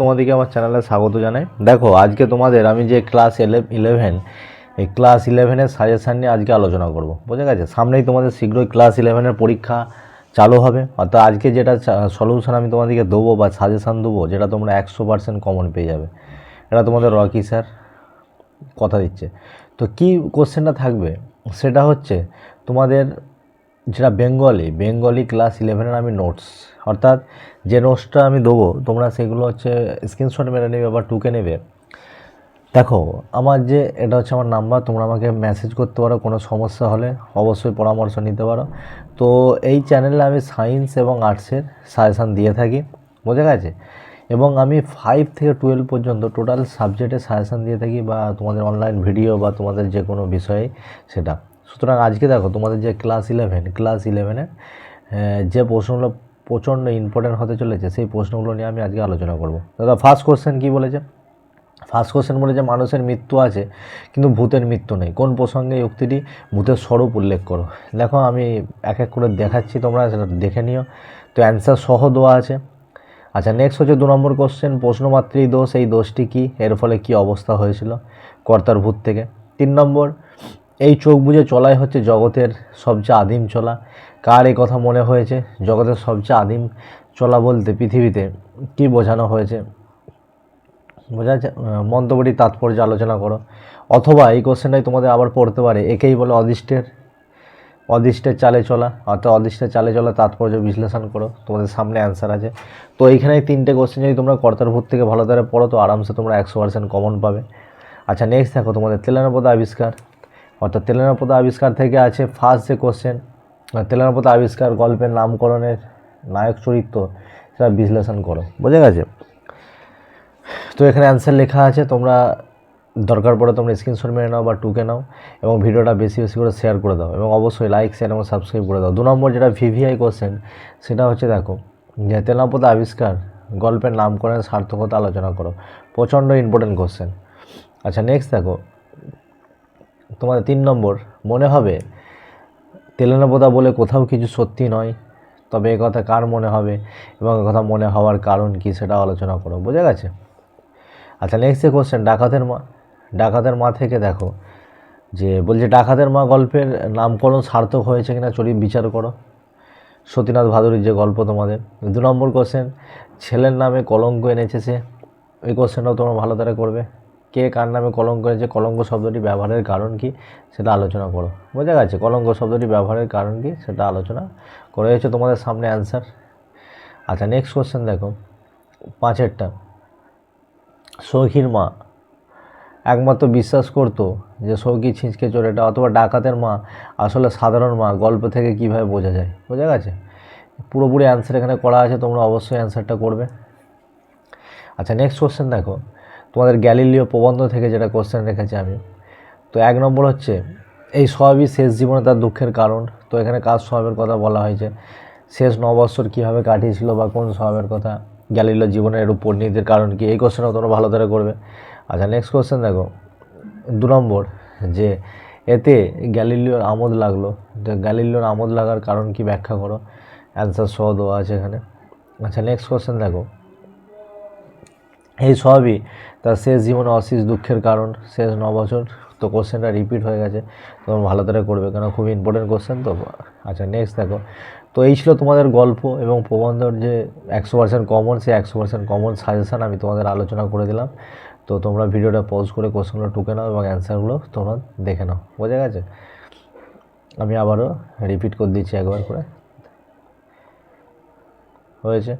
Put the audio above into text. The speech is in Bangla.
তোমাদেরকে আমার চ্যানেলে স্বাগত জানাই। দেখো, আজকে তোমাদের আমি যে ক্লাস ইলেভেন এই ক্লাস ইলেভেনের সাজেশান নিয়ে আজকে আলোচনা করব। বুঝে গেছে? সামনেই তোমাদের শীঘ্রই ক্লাস ইলেভেনের পরীক্ষা চালু হবে। অর্থাৎ আজকে যেটা সলিউশন আমি তোমাদেরকে দেবো বা সাজেশান দেবো, যেটা তোমরা একশো পার্সেন্ট কমন পেয়ে যাবে। এটা তোমাদের রকি স্যার কথা দিচ্ছে। তো কি কোশ্চেনটা থাকবে? সেটা হচ্ছে তোমাদের যেটা বেঙ্গলি বেঙ্গলি ক্লাস ইলেভেনের আমি নোটস অর্থাৎ যে নোটসটা আমি দেবো, তোমরা সেগুলো হচ্ছে স্ক্রিনশট মেরে নেবে বা টুকে নেবে। দেখো, আমার যে, এটা হচ্ছে আমার নাম্বার তোমরা আমাকে মেসেজ করতে পারো, কোনো সমস্যা হলে অবশ্যই পরামর্শ নিতে পারো। তো এই চ্যানেলে আমি সায়েন্স এবং আর্টসের সাজেশান দিয়ে থাকি, বোঝা গেছে? এবং আমি ফাইভ থেকে টুয়েলভ পর্যন্ত টোটাল সাবজেক্টে সাজেশান দিয়ে থাকি বা তোমাদের অনলাইন ভিডিও বা তোমাদের যে কোনো বিষয়ে সেটা। সুতরাং আজকে দেখো তোমাদের যে ক্লাস ইলেভেন ক্লাস ইলেভেনের যে প্রশ্নগুলো প্রচণ্ড ইম্পর্টেন্ট হতে চলেছে, সেই প্রশ্নগুলো নিয়ে আমি আজকে আলোচনা করব। দাদা ফার্স্ট কোশ্চেন কী বলেছে? ফার্স্ট কোশ্চেন বলেছে, মানুষের মৃত্যু আছে, কিন্তু ভূতের মৃত্যু নেই। কোন প্রসঙ্গে উক্তিটি? ভূতের স্বরূপ উল্লেখ করো। দেখো, আমি এক এক করে দেখাচ্ছি তোমরা, সেটা দেখে নিও। তো অ্যান্সার সহ দেওয়া আছে। আচ্ছা নেক্সট হচ্ছে দু নম্বর কোশ্চেন প্রশ্নমাত্রেই দোষ, এই দোষটি কী? এর ফলে কি অবস্থা হয়েছিল কর্তার ভূত থেকে? তিন নম্বর এই চোখ বুঝে চলাই হচ্ছে জগতের সবচেয়ে আদিম চলা। কার এই কথা মনে হয়েছে? জগতের সবচেয়ে আদিম চলা বলতে পৃথিবীতে কি বোঝানো হয়েছে? বোঝা মন্তব্যটির তাৎপর্য আলোচনা করো। অথবা এই কোশ্চেনটাই তোমাদের আবার পড়তে পারে। একেই বলে অদিষ্টের অদিষ্টের চালে চলা। অর্থাৎ অদিষ্টের চালে চলা তাৎপর্য বিশ্লেষণ করো। তোমাদের সামনে অ্যান্সার আছে। তো এইখানে তিনটে কোশ্চেন যদি তোমরা কর্তার ভূত থেকে ভালো করে পড়ো, তো আরামসে তোমরা একশো পার্সেন্ট কমন পাবে। আচ্ছা নেক্সট দেখো তোমাদের তেলেনাপদ আবিষ্কার। অর্থাৎ তেলেনাপদ আবিষ্কার থেকে আছে ফার্স্ট যে কোশ্চেন তেলেনাপদ আবিষ্কার গল্পের নামকরণের নায়ক চরিত্র, সেটা বিশ্লেষণ করো, বোঝা গেছে? তো এখানে অ্যান্সার লেখা আছে, তোমরা দরকার পড়ে তোমরা স্ক্রিনশট মেরে নাও বা টুকে নাও, এবং ভিডিওটা বেশি বেশি করে শেয়ার করে দাও, এবং অবশ্যই লাইক শেয়ার এবং সাবস্ক্রাইব করে দাও। দু নম্বর যেটা ভিভিআই কোশ্চেন সেটা হচ্ছে দেখো, যে তেলাপদ আবিষ্কার গল্পের নামকরণের সার্থকতা আলোচনা করো, প্রচণ্ড ইম্পর্টেন্ট কোশ্চেন আচ্ছা নেক্সট দেখো তোমাদের তিন নম্বর, মনে হবে তেলেনাপদা বলে কোথাও কিছু সত্যি নয়, তবে এ কথা কার মনে হবে এবং কথা মনে হওয়ার কারণ কি সেটা আলোচনা করো, বোঝা গেছে? আচ্ছা নেক্সট কোশ্চেন ডাকাতের মা ডাকাতের মা থেকে দেখো যে বলছে, ডাকাতের মা গল্পের নামকরণ সার্থক হয়েছে কিনা চরিত বিচার করো। সতীনাথ ভাদুরীর যে গল্প তোমাদের, দু নম্বর কোশ্চেন ছেলের নামে কলঙ্ক এনেছে সে, এই কোশ্চেনটাও তোমরা ভালো করে করবে। কে কার নামে কলঙ্ক এনেছে কলঙ্ক শব্দটি ব্যবহারের কারণ কি সেটা আলোচনা করো। বোঝা গেছে, কলঙ্ক শব্দটি ব্যবহারের কারণ কি সেটা আলোচনা করে হচ্ছে তোমাদের সামনে অ্যান্সার আচ্ছা নেক্সট কোশ্চেন দেখো। পাঁচেরটা। সৌখির মা একমাত্র বিশ্বাস করতো যে সৌখী ছিঁচকে চোরেটা অথবা ডাকাতের মা আসলে সাধারণ মা, গল্প থেকে কীভাবে বোঝা যায়? বোঝা গেছে? পুরোপুরি অ্যান্সার এখানে করা আছে, তোমরা অবশ্যই অ্যান্সারটা করবে। আচ্ছা নেক্সট কোশ্চেন দেখো। তোমাদের গ্যালিলিও প্রবন্ধ থেকে যেটা কোশ্চেন রেখেছি আমি। তো এক নম্বর হচ্ছে, এই সবই শেষ জীবনে তার দুঃখের কারণ। তো এখানে কাজ স্বভাবের কথা বলা হয়েছে? শেষ ন বছর কীভাবে কাটিয়েছিল বা কোন স্বভাবের কথা? গ্যালিলিও জীবনের এর উপর নীতির কারণ কি? এই কোশ্চেনও তোমরা ভালো করে করবে। আচ্ছা নেক্সট কোশ্চেন দেখো। দু নম্বর, যে এতে গ্যালিলিওর আমোদ লাগল। গ্যালিলিওর আমোদ লাগার কারণ কি ব্যাখ্যা করো? অ্যান্সার সহ দেওয়া আছে এখানে। আচ্ছা নেক্সট কোশ্চেন দেখো। এই সবই তার শেষ জীবনে অশেষ দুঃখের কারণ, শেষ ন বছর তো কোশ্চেনটা রিপিট হয়ে গেছে তোমরা ভালো করে করবে কেন? খুব ইম্পর্টেন্ট কোশ্চেন তো। আচ্ছা নেক্সট দেখো। তো এই ছিল তোমাদের গল্প এবং প্রবন্ধর যে একশো পার্সেন্ট কমন সেই একশো পার্সেন্ট কমন সাজেশান আমি তোমাদের আলোচনা করে দিলাম। তো তোমরা ভিডিওটা পজ করে কোশ্চেনগুলো টুকে নাও এবং অ্যান্সারগুলো তোমরা দেখে নাও। বোঝা গেছে? আমি আবারও রিপিট করে দিচ্ছি একবার করে। হয়েছে?